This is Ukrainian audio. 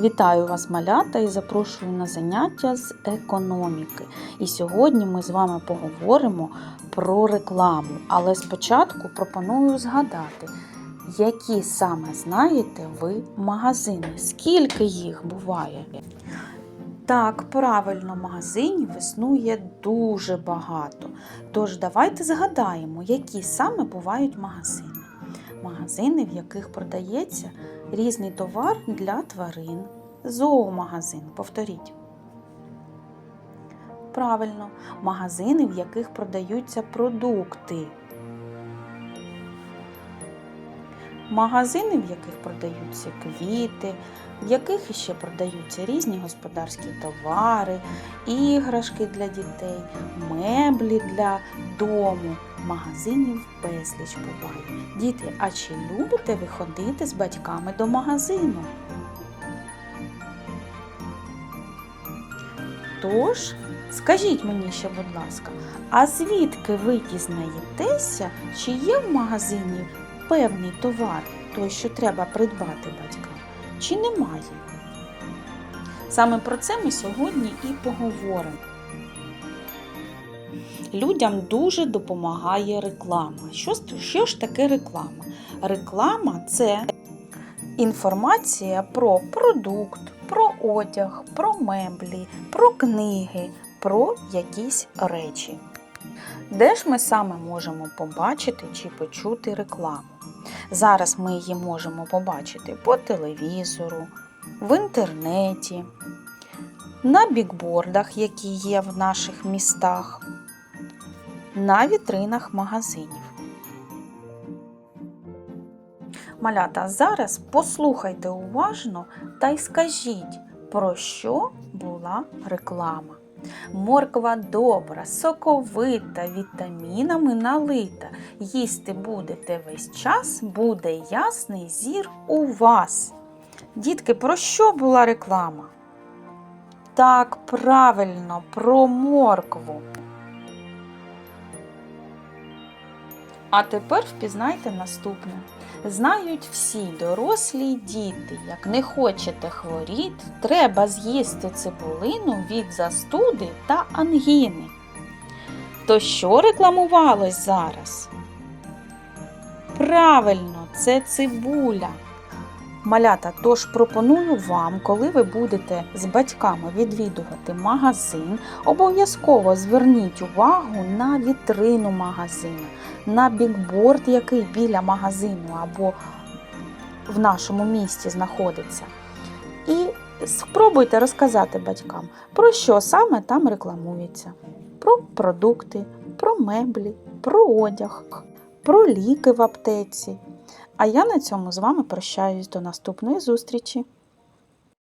Вітаю вас, малята, і запрошую на заняття з економіки. І сьогодні ми з вами поговоримо про рекламу. Але спочатку пропоную згадати, які саме знаєте ви магазини, скільки їх буває. Так, правильно, магазинів існує дуже багато. Тож давайте згадаємо, які саме бувають магазини. Магазини, в яких продається різний товар для тварин. Зоомагазин, повторіть. Правильно, магазини, в яких продаються продукти. Магазини, в яких продаються квіти, в яких ще продаються різні господарські товари, іграшки для дітей, меблі для дому. Магазинів безліч буває. Діти, а чи любите ви ходити з батьками до магазину? Тож, скажіть мені ще, будь ласка, а звідки ви дізнаєтеся, чи є в магазині певний товар, той, що треба придбати батькам, чи немає? Саме про це ми сьогодні і поговоримо. Людям дуже допомагає реклама. Що, що ж таке реклама? Реклама це інформація про продукт, про одяг, про меблі, про книги, про якісь речі. Де ж ми саме можемо побачити чи почути рекламу? Зараз ми її можемо побачити по телевізору, в інтернеті, на бікбордах, які є в наших містах, на вітринах магазинів. Малята, зараз послухайте уважно та й скажіть, про що була реклама. Морква добра, соковита, вітамінами налита. Їсти будете весь час, буде ясний зір у вас. Дітки, про що була реклама? Так, правильно, про моркву. А тепер впізнайте наступне. Знають всі дорослі й діти, як не хочете хворіти, треба з'їсти цибулину від застуди та ангіни. То що рекламувалось зараз? Правильно, це цибуля. Малята, тож пропоную вам, коли ви будете з батьками відвідувати магазин, обов'язково зверніть увагу на вітрину магазину, на бікборд, який біля магазину або в нашому місті знаходиться. І спробуйте розказати батькам, про що саме там рекламується: про продукти, про меблі, про одяг, про ліки в аптеці. А я на цьому з вами прощаюсь до наступної зустрічі.